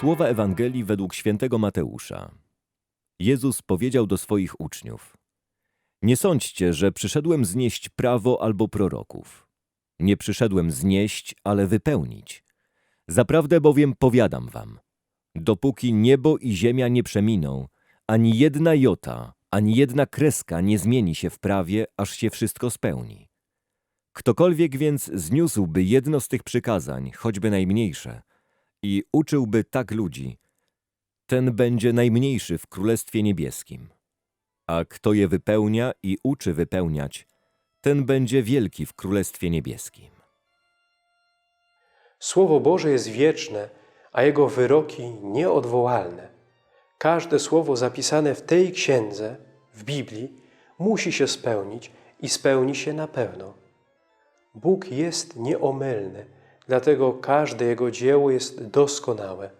Słowa Ewangelii według świętego Mateusza. Jezus powiedział do swoich uczniów: Nie sądźcie, że przyszedłem znieść prawo albo proroków. Nie przyszedłem znieść, ale wypełnić. Zaprawdę bowiem powiadam wam: dopóki niebo i ziemia nie przeminą, ani jedna jota, ani jedna kreska nie zmieni się w prawie, aż się wszystko spełni. Ktokolwiek więc zniósłby jedno z tych przykazań, choćby najmniejsze, i uczyłby tak ludzi, ten będzie najmniejszy w Królestwie Niebieskim. A kto je wypełnia i uczy wypełniać, ten będzie wielki w Królestwie Niebieskim. Słowo Boże jest wieczne, a Jego wyroki nieodwołalne. Każde słowo zapisane w tej księdze, w Biblii, musi się spełnić i spełni się na pewno. Bóg jest nieomylny, dlatego każde Jego dzieło jest doskonałe.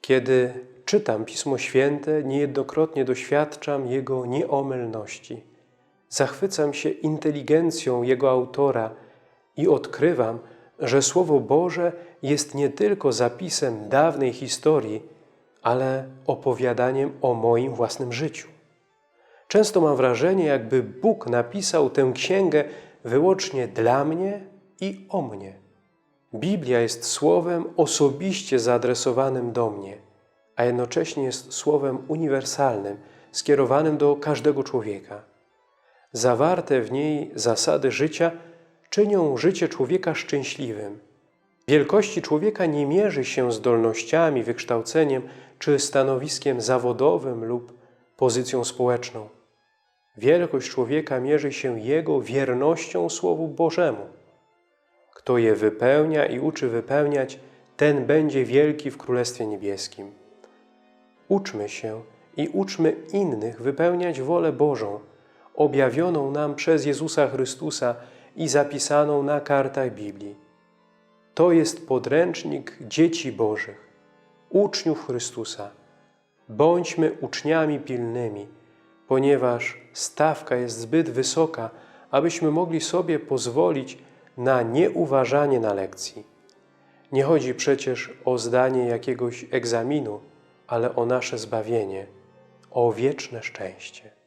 Kiedy czytam Pismo Święte, niejednokrotnie doświadczam Jego nieomylności. Zachwycam się inteligencją Jego autora i odkrywam, że Słowo Boże jest nie tylko zapisem dawnej historii, ale opowiadaniem o moim własnym życiu. Często mam wrażenie, jakby Bóg napisał tę księgę wyłącznie dla mnie i o mnie. Biblia jest słowem osobiście zaadresowanym do mnie, a jednocześnie jest słowem uniwersalnym, skierowanym do każdego człowieka. Zawarte w niej zasady życia czynią życie człowieka szczęśliwym. Wielkości człowieka nie mierzy się zdolnościami, wykształceniem czy stanowiskiem zawodowym lub pozycją społeczną. Wielkość człowieka mierzy się jego wiernością Słowu Bożemu. Kto je wypełnia i uczy wypełniać, ten będzie wielki w Królestwie Niebieskim. Uczmy się i uczmy innych wypełniać wolę Bożą, objawioną nam przez Jezusa Chrystusa i zapisaną na kartach Biblii. To jest podręcznik dzieci Bożych, uczniów Chrystusa. Bądźmy uczniami pilnymi, ponieważ stawka jest zbyt wysoka, abyśmy mogli sobie pozwolić na nieuważanie na lekcji. Nie chodzi przecież o zdanie jakiegoś egzaminu, ale o nasze zbawienie, o wieczne szczęście.